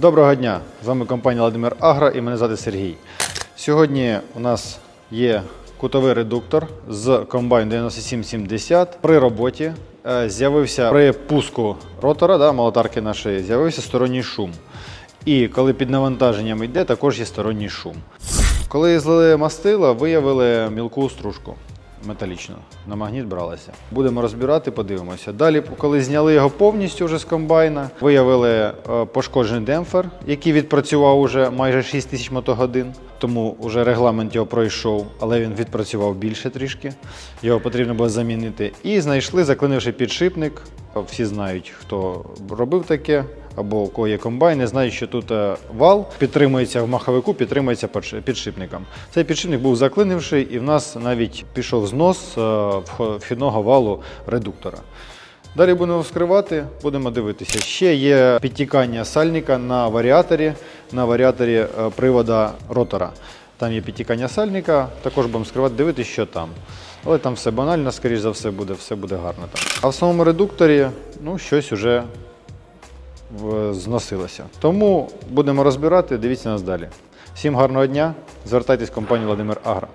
Доброго дня! З вами компанія Владимир Агро і мене звати Сергій. Сьогодні у нас є кутовий редуктор з комбайн 9770. При роботі е, з'явився при пуску ротора, да, молотарки нашої, з'явився сторонній шум. І коли під навантаженням йде, також є сторонній шум. Коли злили мастило, виявили мілку стружку металічну. На магніт бралася. Будемо розбирати, подивимося. Далі, коли зняли його повністю вже з комбайна, виявили е, пошкоджений демпфер, який відпрацював уже майже 6 тисяч мотогодин. Тому вже регламент його пройшов, але він відпрацював більше трішки. Його потрібно було замінити. І знайшли, заклинивши підшипник. Всі знають, хто робив таке або у кого є комбайни, знають, що тут е, вал підтримується в маховику, підтримується підшипником. Цей підшипник був заклинивший, і в нас навіть пішов знос е, вхідного валу редуктора. Далі будемо вскривати, будемо дивитися. Ще є підтікання сальника на варіаторі, на варіаторі е, привода ротора. Там є підтікання сальника, також будемо скривати, дивитися, що там. Але там все банально, скоріш за все, буде, все буде гарно там. А в самому редукторі ну, щось уже зносилося. Тому будемо розбирати, дивіться нас далі. Всім гарного дня, звертайтесь в компанію Владимир Агро.